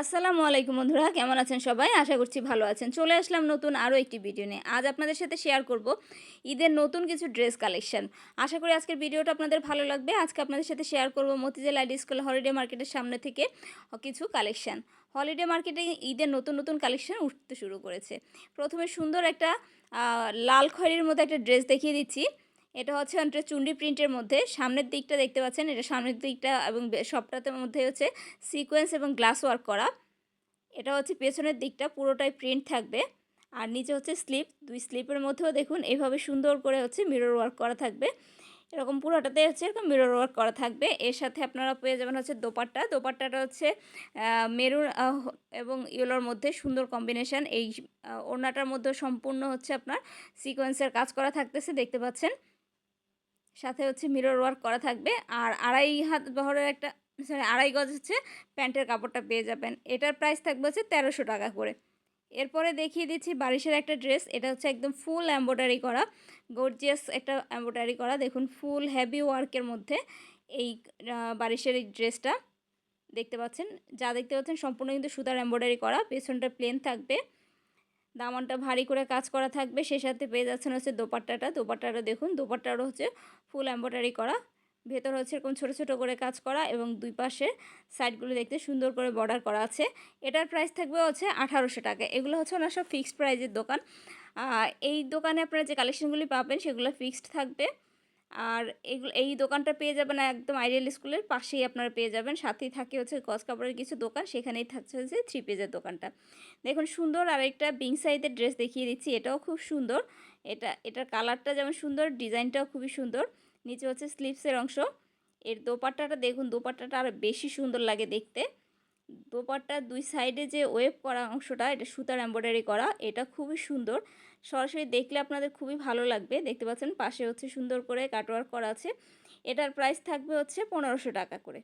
আসসালামু আলাইকুম বন্ধুরা, কেমন আছেন সবাই? আশা করছি ভালো আছেন। চলে আসলাম নতুন আরও একটি ভিডিও নিয়ে। আজ আপনাদের সাথে শেয়ার করব ঈদের নতুন কিছু ড্রেস কালেকশন আশা করি আজকের ভিডিওটা আপনাদের ভালো লাগবে। আজকে আপনাদের সাথে শেয়ার করব মতিঝিল আইডি স্কুল হলিডে মার্কেটের সামনে থেকে কিছু কালেকশন হলিডে মার্কেটে ঈদের নতুন নতুন কালেকশন উঠতে শুরু করেছে। প্রথমে সুন্দর একটা লাল খয়েরির মধ্যে একটা ড্রেস দেখিয়ে দিচ্ছি। এটা হচ্ছে একটা চুন্ডি প্রিন্টের মধ্যে। সামনের দিকটা দেখতে পাচ্ছেন, এটা সামনের দিকটা এবং সবটাতে মধ্যে হচ্ছে সিকোয়েন্স এবং গ্লাস ওয়ার্ক করা। এটা হচ্ছে পেছনের দিকটা, পুরোটাই প্রিন্ট থাকবে। আর নিচে হচ্ছে স্লিপ দুই স্লিপের মধ্যেও দেখুন এইভাবে সুন্দর করে হচ্ছে মিরর ওয়ার্ক করা থাকবে। এরকম পুরোটাতে হচ্ছে এরকম মিরর ওয়ার্ক করা থাকবে। এর সাথে আপনারা পেয়ে যাবেন হচ্ছে দোপাট্টা। দোপাট্টাটা হচ্ছে মেরুন এবং ইয়েলোর মধ্যে সুন্দর কম্বিনেশন এই ওড়নাটার মধ্যে সম্পূর্ণ হচ্ছে আপনার সিকোয়েন্সের কাজ করা থাকতেছে, দেখতে পাচ্ছেন। সাথে হচ্ছে মিরর ওয়ার্ক করা থাকবে। আর আড়াই হাত বহরের একটা সরি আড়াই গজ হচ্ছে প্যান্টের কাপড়টা পেয়ে যাবেন। এটার প্রাইস থাকবে হচ্ছে তেরোশো টাকা করে। এরপরে দেখিয়ে দিচ্ছি বারিশের একটা ড্রেস এটা হচ্ছে একদম ফুল এম্ব্রয়ডারি করা গর্জিয়াস একটা এম্ব্রয়ডারি করা। দেখুন ফুল হেভি ওয়ার্কের মধ্যে এই বারিশের এই ড্রেসটা দেখতে পাচ্ছেন? যা দেখতে পাচ্ছেন, সম্পূর্ণ কিন্তু সুতার এম্ব্রয়ডারি করা। পেছনটা প্লেন থাকবে। দামানটা ভারী করে কাজ করা থাকবে। সে সাথে পেয়ে যাচ্ছেন হচ্ছে দোপাট্টাটা। দোপাট্টাটা দেখুন দোপাট্টারও হচ্ছে ফুল এম্ব্রয়ডারি করা। ভেতর হচ্ছে এরকম ছোটো ছোটো করে কাজ করা এবং দুই পাশের সাইডগুলো দেখতে সুন্দর করে বর্ডার করা আছে। এটার প্রাইস থাকবে হচ্ছে আঠারোশো টাকা। এগুলো হচ্ছে ওনার সব ফিক্সড প্রাইজের দোকান। এই দোকানে আপনারা যে কালেকশনগুলি পাবেন সেগুলো ফিক্সড থাকবে। আর এগুলো, এই দোকানটা পেয়ে যাবেন একদম আইডিয়াল স্কুলের পাশেই আপনারা পেয়ে যাবেন। সাথেই থাকে হচ্ছে গজ কাপড়ের কিছু দোকান, সেখানেই থাকছে হচ্ছে থ্রি পেজের দোকানটা। দেখুন সুন্দর আরেকটা বিং সাইজের ড্রেস দেখিয়ে দিচ্ছি, এটাও খুব সুন্দর। এটা, এটার কালারটা যেমন সুন্দর, ডিজাইনটাও খুবই সুন্দর। নিচে হচ্ছে স্লিপসের অংশ। এর দোপাট্টাটা দেখুন, দোপাট্টাটা আরও বেশি সুন্দর লাগে দেখতে। দোপাট্টার দুই সাইডে যে ওয়েব করা অংশটা, এটা সুতার এম্ব্রয়ডারি করা, এটা খুবই সুন্দর। সরাসরি দেখলে আপনাদের খুবই ভালো লাগবে। দেখতে পাচ্ছেন পাশে হচ্ছে সুন্দর করে কাটওয়ার্ক করা আছে। এটার প্রাইস থাকবে হচ্ছে পনেরোশো টাকা করে।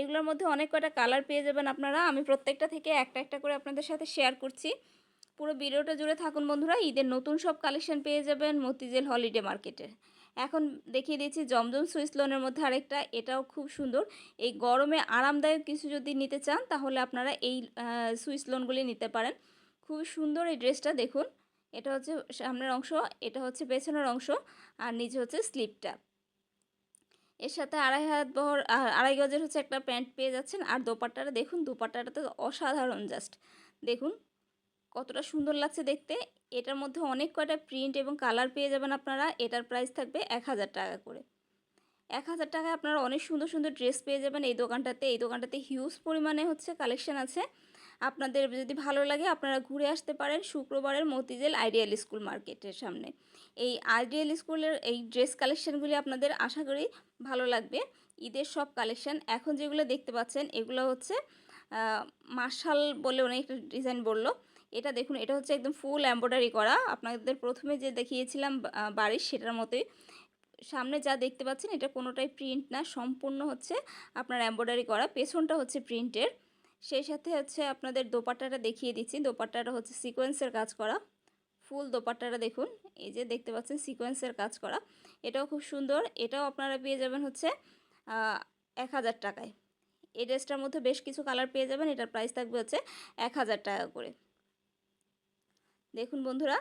এগুলোর মধ্যে অনেক কয়টা কালার পেয়ে যাবেন আপনারা। আমি প্রত্যেকটা থেকে একটা একটা করে আপনাদের সাথে শেয়ার করছি। পুরো ভিডিওটা জুড়ে থাকুন বন্ধুরা। ঈদের নতুন সব কালেকশন পেয়ে যাবেন মতিঝিল হলিডে মার্কেটে এখন দেখিয়ে দিয়েছি জমজম সুইস লোনের মধ্যে আরেকটা। এটাও খুব সুন্দর। এই গরমে আরামদায়ক কিছু যদি নিতে চান, তাহলে আপনারা এই সুইস লোনগুলি নিতে পারেন। খুবই সুন্দর এই ড্রেসটা দেখুন। এটা হচ্ছে সামনের অংশ, এটা হচ্ছে পেছনের অংশ, আর নিচে হচ্ছে স্লিপটা। এর সাথে আড়াই হাত বহর আড়াই গজের হচ্ছে একটা প্যান্ট পেয়ে যাচ্ছেন, আর দোপাট্টাটা দেখুন দোপাট্টাটা তো অসাধারণ জাস্ট। দেখুন, কতটা সুন্দর লাগছে দেখতে। এটার মধ্যে অনেক কয়টা প্রিন্ট এবং কালার পেয়ে যাবেন আপনারা, এটার প্রাইস থাকবে এক হাজার টাকা করে। এক হাজার টাকায় আপনারা অনেক সুন্দর সুন্দর ড্রেস পেয়ে যাবেন এই দোকানটাতে। এই দোকানটাতে হিউজ পরিমাণে হচ্ছে কালেকশন আছে। আপনাদের যদি ভালো লাগে আপনারা ঘুরে আসতে পারেন শুক্রবারের মতিঝিল আইডিয়াল স্কুল মার্কেটের সামনে। এই আইডিয়াল স্কুলের এই ড্রেস কালেকশানগুলি আপনাদের আশা করি ভালো লাগবে। ঈদের সব কালেকশান, এখন যেগুলো দেখতে পাচ্ছেন এগুলো হচ্ছে মার্শাল বলে অনেক ডিজাইন বলল। এটা দেখুন, এটা হচ্ছে একদম ফুল এম্ব্রয়ডারি করা। আপনাদের প্রথমে যে দেখিয়েছিলাম বাড়ির সেটার মতোই। সামনে যা দেখতে পাচ্ছেন এটা কোনোটাই প্রিন্ট না, সম্পূর্ণ হচ্ছে আপনার এম্ব্রয়ডারি করা। পেছনটা হচ্ছে প্রিন্টের। সেই সাথে হচ্ছে আপনাদের দোপাট্টাটা দেখিয়ে দিচ্ছি। দোপাট্টাটা হচ্ছে সিকোয়েন্সের কাজ করা। ফুল দোপাট্টাটা দেখুন। এই যে দেখতে পাচ্ছেন সিকোয়েন্সের কাজ করা। এটাও খুব সুন্দর। এটাও আপনারা পেয়ে যাবেন হচ্ছে এক হাজার টাকায়। এই ড্রেসটার মধ্যে বেশ কিছু কালার পেয়ে যাবেন। এটার প্রাইস থাকবে হচ্ছে এক হাজার টাকা করে। দেখুন বন্ধুরা,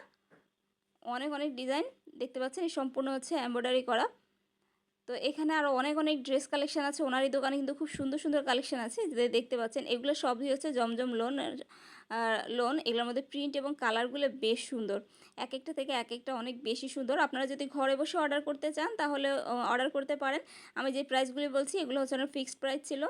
অনেক অনেক ডিজাইন দেখতে পাচ্ছেন। সম্পূর্ণ হচ্ছে এমব্রয়ডারি করা। তো এখানে আরও অনেক অনেক ড্রেস কালেকশান আছে। ওনারই দোকানে কিন্তু খুব সুন্দর সুন্দর কালেকশন আছে। যে দেখতে পাচ্ছেন, এগুলো সবই হচ্ছে জমজম লোন লোন এগুলোর মধ্যে প্রিন্ট এবং কালারগুলো বেশ সুন্দর। এক একটা থেকে এক একটা অনেক বেশি সুন্দর। আপনারা যদি ঘরে বসে অর্ডার করতে চান, তাহলে অর্ডার করতে পারেন। আমি যে প্রাইসগুলি বলছি, এগুলো হচ্ছে আমার ফিক্সড প্রাইস ছিল।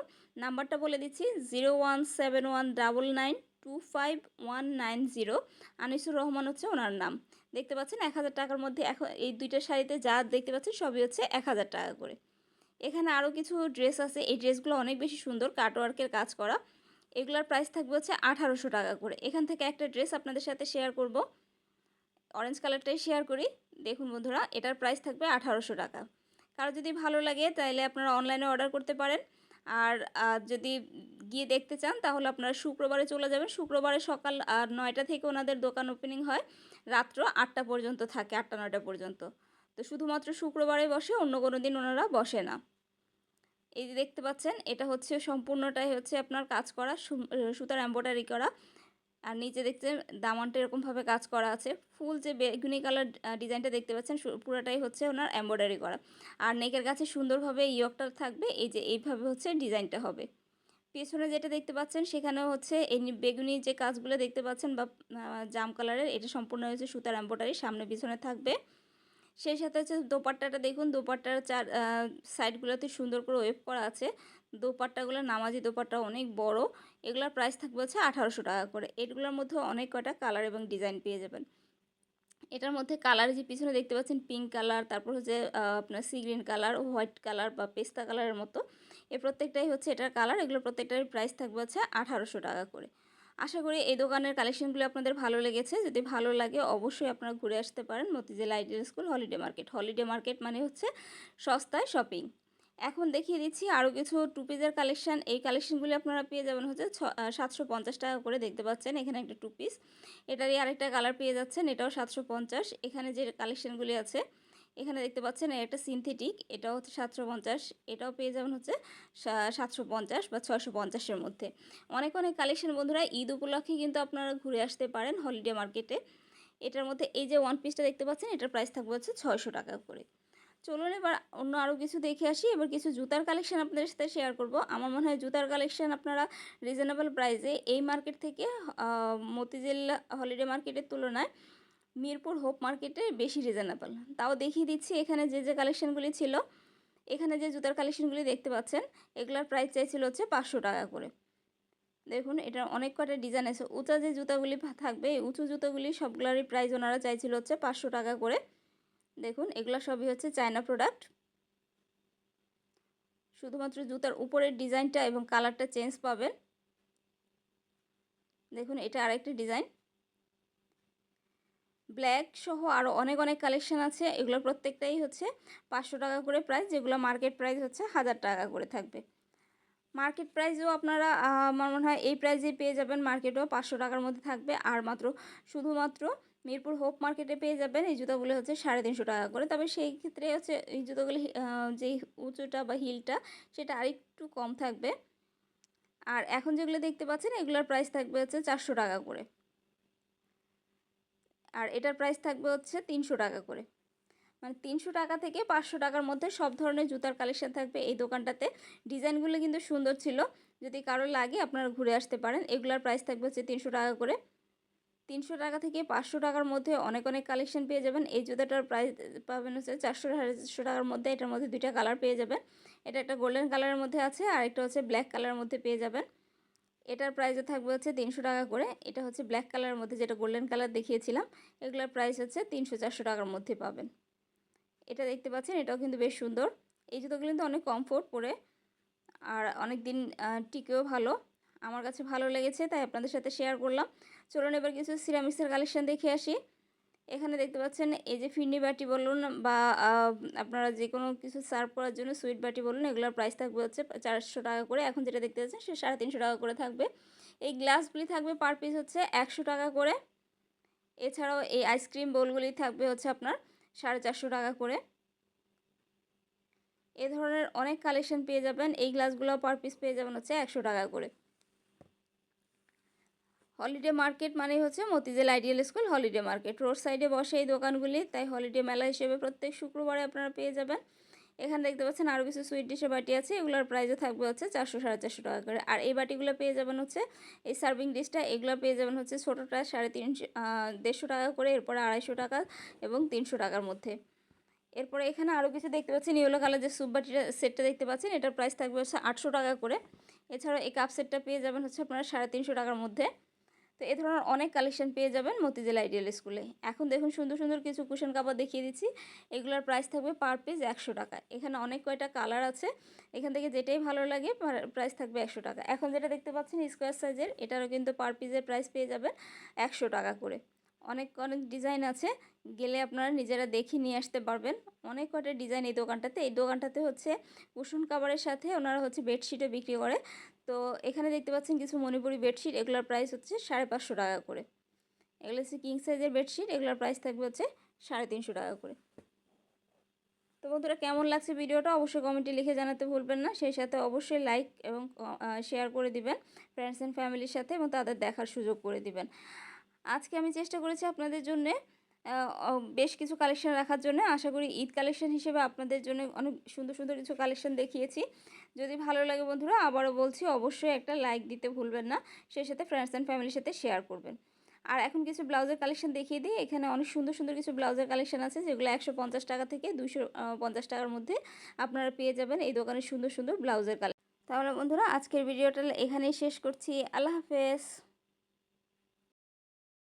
নাম্বারটা বলে দিচ্ছি zero one seven one double nine two five one nine zero Anisur Rahman হচ্ছে ওনার নাম। দেখতে পাচ্ছেন এক হাজার টাকার মধ্যে এখন এই দুইটা শাড়িতে যা দেখতে পাচ্ছেন সবই হচ্ছে এক হাজার টাকা করে। এখানে আরও কিছু ড্রেস আছে। এই ড্রেসগুলো অনেক বেশি সুন্দর কাটওয়ার্কের কাজ করা। এগুলোর প্রাইস থাকবে হচ্ছে আঠারোশো টাকা করে। এখান থেকে একটা ড্রেস আপনাদের সাথে শেয়ার করব। অরেঞ্জ কালারটাই শেয়ার করি। দেখুন বন্ধুরা, এটার প্রাইস থাকবে আঠারোশো টাকা। কারও যদি ভালো লাগে তাহলে আপনারা অনলাইনে অর্ডার করতে পারেন। আর যদি গিয়ে দেখতে চান তাহলে আপনারা শুক্রবারে চলে যাবেন। শুক্রবারে সকাল আহ, নয়টা থেকে ওনাদের দোকান ওপেনিং হয়। রাত্র আটটা পর্যন্ত থাকে আটটা নয়টা পর্যন্ত। তো শুধুমাত্র শুক্রবারে বসে অন্য কোনো দিন ওনারা বসে না। এই যে দেখতে পাচ্ছেন এটা হচ্ছে সম্পূর্ণটাই হচ্ছে আপনার কাজ করা সুতার এম্ব্রয়ডারি করা। আর নিচে দেখতে দামানটা এরকমভাবে কাজ করা আছে। ফুল যে বেগুনি কালার ডিজাইনটা দেখতে পাচ্ছেন পুরোটাই হচ্ছে ওনার এম্ব্রয়ডারি করা। আর নেকের কাছে সুন্দরভাবে ইয়কটা থাকবে এই যে এইভাবে হচ্ছে ডিজাইনটা হবে। পেছনে যেটা দেখতে পাচ্ছেন, সেখানেও হচ্ছে এই বেগুনি যে কাজগুলো দেখতে পাচ্ছেন বা জাম কালারের, এটা সম্পূর্ণ হয়েছে সুতার এম্ব্রয়ডারি, সামনে পিছনে থাকবে। সেই সাথে হচ্ছে দোপাট্টাটা দেখুন, দোপাট্টার চার সাইডগুলোতে সুন্দর করে ওয়েব করা আছে। দোপাট্টাগুলো নামাজি দোপাট্টা অনেক বড়, এগুলোর প্রাইস থাকবে হচ্ছে আঠারোশো টাকা করে। এগুলোর মধ্যে অনেক কটা কালার এবং ডিজাইন পেয়ে যাবেন। এটার মধ্যে কালার যে পিছনে দেখতে পাচ্ছেন, পিঙ্ক কালার, তারপর হচ্ছে আপনার sea green colour, white colour বা পেস্তা কালারের মতো। এ প্রত্যেকটাই হচ্ছে এটার কালার এগুলো প্রত্যেকটার প্রাইস থাকবে হচ্ছে আঠারোশো টাকা করে। আশা করি এই দোকানের কালেকশনগুলো আপনাদের ভালো লেগেছে। যদি ভালো লাগে অবশ্যই আপনারা ঘুরে আসতে পারেন Motijheel ideal school, holiday market. Holiday market মানে হচ্ছে সস্তায় শপিং এখন দেখিয়ে দিচ্ছি আরও কিছু টু পিসের কালেকশান এই কালেকশনগুলি আপনারা পেয়ে যাবেন হচ্ছে সাতশো পঞ্চাশ টাকা করে দেখতে পাচ্ছেন। এখানে একটা টু পিস এটারই আরেকটা কালার পেয়ে যাচ্ছেন, এটাও সাতশো পঞ্চাশ। এখানে যে কালেকশনগুলি আছে এখানে দেখতে পাচ্ছেন এটা সিনথেটিক এটাও হচ্ছে সাতশো পঞ্চাশ এটাও পেয়ে যাবেন হচ্ছে সাতশো পঞ্চাশ বা ছয়শো পঞ্চাশের মধ্যে। অনেক অনেক কালেকশন বন্ধুরা ঈদ উপলক্ষে কিন্তু আপনারা ঘুরে আসতে পারেন হলিডে মার্কেটে এটার মধ্যে এই যে ওয়ান পিসটা দেখতে পাচ্ছেন এটার প্রাইস থাকবে হচ্ছে ছয়শো টাকা করে। চলুন এবার অন্য আরও কিছু দেখে আসি এবার কিছু জুতার কালেকশন আপনাদের সাথে শেয়ার করব। আমার মনে হয় জুতার কালেকশন আপনারা রিজনেবল প্রাইসে এই মার্কেট থেকে আহ, মতিঝিল হলিডে মার্কেটের তুলনায় মিরপুর হোপ মার্কেটে বেশি রিজনেবল তাও দেখিয়ে দিচ্ছি, এখানে যে যে কালেকশানগুলি ছিল, এখানে যে জুতার কালেকশানগুলি দেখতে পাচ্ছেন, এগুলোর প্রাইস চাইছিল হচ্ছে পাঁচশো টাকা করে। দেখুন, এটার অনেক কটা ডিজাইন আছে। উঁচা যে জুতাগুলি থাকবে, এই উঁচু জুতোগুলি সবগুলোরই প্রাইস ওনারা চাইছিল হচ্ছে পাঁচশো টাকা করে। দেখুন, এগুলো সবই হচ্ছে চায়না প্রোডাক্ট শুধুমাত্র জুতার উপরের ডিজাইনটা এবং কালারটা চেঞ্জ পাবেন। দেখুন, এটা আরেকটি ডিজাইন ব্ল্যাক সহ আরও অনেক অনেক কালেকশান আছে। এগুলোর প্রত্যেকটাই হচ্ছে পাঁচশো টাকা করে প্রাইস যেগুলো মার্কেট প্রাইস হচ্ছে হাজার টাকা করে থাকবে। মার্কেট প্রাইসও আপনারা আমার মনে হয় এই প্রাইসে পেয়ে যাবেন। মার্কেটেও পাঁচশো টাকার মধ্যে থাকবে। আর মাত্র শুধুমাত্র মিরপুর হোপ মার্কেটে পেয়ে যাবেন। এই জুতোগুলো হচ্ছে সাড়ে তিনশো টাকা করে। তবে সেই ক্ষেত্রে হচ্ছে এই জুতোগুলি যেই উঁচুটা বা হিলটা, সেটা আরেকটু কম থাকবে। আর এখন যেগুলো দেখতে পাচ্ছেন, এগুলোর প্রাইস থাকবে হচ্ছে চারশো টাকা করে। আর এটার প্রাইস থাকবে হচ্ছে তিনশো টাকা করে। মানে তিনশো টাকা থেকে পাঁচশো টাকার মধ্যে সব ধরনের জুতার কালেকশান থাকবে। এই দোকানটাতে ডিজাইনগুলো কিন্তু সুন্দর ছিল। যদি কারও লাগে আপনারা ঘুরে আসতে পারেন। এগুলার প্রাইস থাকবে হচ্ছে তিনশো টাকা করে। তিনশো টাকা থেকে পাঁচশো টাকার মধ্যে অনেক অনেক কালেকশন পেয়ে যাবেন। এই জুতাটার প্রাইস পাবেন হচ্ছে চারশো চারশো টাকার মধ্যে। এটার মধ্যে দুইটা কালার পেয়ে যাবেন। এটা একটা গোল্ডেন কালারের মধ্যে আছে আর একটা হচ্ছে ব্ল্যাক কালারের মধ্যে পেয়ে যাবেন। এটার প্রাইসও থাকবে হচ্ছে তিনশো টাকা করে। এটা হচ্ছে ব্ল্যাক কালারের মধ্যে যেটা গোল্ডেন কালার দেখিয়েছিলাম, এগুলোর প্রাইস হচ্ছে তিনশো চারশো টাকার মধ্যে পাবেন। এটা দেখতে পাচ্ছেন, এটাও কিন্তু বেশ সুন্দর। এই জুতোগুলো কিন্তু অনেক কমফোর্ট পরে আর অনেক দিন টিকেও ভালো। আমার কাছে ভালো লেগেছে, তাই আপনাদের সাথে শেয়ার করলাম। চলুন এবার কিছু সিরামিক্সের কালেকশান দেখে আসি। এখানে দেখতে পাচ্ছেন, এই যে ফিন্ডি বাটি বলুন বা আপনারা যে কোনো কিছু সার্ভ করার জন্য সুইট বাটি বলুন, এগুলোর প্রাইস থাকবে হচ্ছে চারশো টাকা করে। এখন যেটা দেখতে পাচ্ছেন, সে সাড়ে তিনশো টাকা করে থাকবে। এই গ্লাসগুলি থাকবে পার পিস হচ্ছে একশো টাকা করে। এছাড়াও এই আইসক্রিম বোলগুলি থাকবে হচ্ছে আপনার সাড়ে চারশো টাকা করে। এ ধরনের অনেক কালেকশন পেয়ে যাবেন। এই গ্লাসগুলো পার পিস পেয়ে যাবেন হচ্ছে একশো টাকা করে। হলিডে মার্কেট মানে হচ্ছে Motijheel ideal school holiday market road সাইডে বসে এই দোকানগুলি, তাই হলিডে মেলা হিসেবে প্রত্যেক শুক্রবারে আপনারা পেয়ে যাবেন। এখানে দেখতে পাচ্ছেন আরও কিছু সুইট ডিশের বাটি আছে, এগুলোর প্রাইসও থাকবে হচ্ছে চারশো সাড়ে চারশো টাকা করে। আর এই বাটিগুলো পেয়ে যাবেন হচ্ছে এই সার্ভিং ডিশটা এগুলো পেয়ে যাবেন হচ্ছে ছোটোটা সাড়ে তিনশো দেড়শো টাকা করে, এরপরে আড়াইশো টাকা এবং তিনশো টাকার মধ্যে। এরপরে এখানে আরও কিছু দেখতে পাচ্ছেন ইয়েলো কালার যে স্যুপ বাটিটা, সেটটা দেখতে পাচ্ছেন, এটার প্রাইস থাকবে হচ্ছে আটশো টাকা করে। এছাড়াও এই কাপ সেটটা পেয়ে যাবেন হচ্ছে আপনারা সাড়ে তিনশো টাকার মধ্যে। তো এ ধরনের অনেক কালেকশন পেয়ে যাবেন মতিঝিল আইডিয়াল স্কুলে এখন দেখুন সুন্দর সুন্দর কিছু কুশন কাপড় দেখিয়ে দিচ্ছি। এগুলোর প্রাইস থাকবে পার পিস একশো টাকা। এখানে অনেক কয়টা কালার আছে। এখান থেকে যেটাই ভালো লাগে প্রাইস থাকবে একশো টাকা। এখন যেটা দেখতে পাচ্ছেন স্কোয়ার সাইজের এটারও কিন্তু পার পিসের প্রাইস পেয়ে যাবেন একশো টাকা করে। অনেক অনেক ডিজাইন আছে। গেলে আপনারা নিজেরা দেখে নিয়ে আসতে পারবেন। অনেক কটা ডিজাইন এই দোকানটাতে। এই দোকানটাতে হচ্ছে কুশন কাভারের সাথে ওনারা হচ্ছে বেডশিটও বিক্রি করে। তো এখানে দেখতে পাচ্ছেন কিছু মণিপুরি বেডশিট, এগুলোর প্রাইস হচ্ছে সাড়ে পাঁচশো টাকা করে। এগুলো হচ্ছে কিং সাইজের বেডশিট, এগুলোর প্রাইস থাকবে হচ্ছে সাড়ে তিনশো টাকা করে। তো বন্ধুরা, কেমন লাগছে ভিডিওটা অবশ্যই কমেন্টে লিখে জানাতে ভুলবেন না। সেই সাথে অবশ্যই লাইক এবং শেয়ার করে দিবেন ফ্রেন্ডস অ্যান্ড ফ্যামিলির সাথে এবং তাদের দেখার সুযোগ করে দিবেন। আজকে আমি চেষ্টা করেছি আপনাদের জন্যে বেশ কিছু কালেকশন রাখার জন্য আশা করি ঈদ কালেকশন হিসেবে আপনাদের জন্য অনেক সুন্দর সুন্দর কিছু কালেকশন দেখিয়েছি। যদি ভালো লাগে বন্ধুরা, আবারও বলছি, অবশ্যই একটা লাইক দিতে ভুলবেন না। সেই সাথে ফ্রেন্ডস অ্যান্ড ফ্যামিলির সাথে শেয়ার করবেন। আর এখন কিছু ব্লাউজের কালেকশন দেখিয়ে দিই। এখানে অনেক সুন্দর সুন্দর কিছু ব্লাউজের কালেকশন আছে, যেগুলো একশো পঞ্চাশ টাকা থেকে দুশো পঞ্চাশ টাকার মধ্যে আপনারা পেয়ে যাবেন এই দোকানে সুন্দর সুন্দর ব্লাউজের কালেকশন তাহলে বন্ধুরা, আজকের ভিডিওটা এখানেই শেষ করছি। আল্লাহ হাফেজ।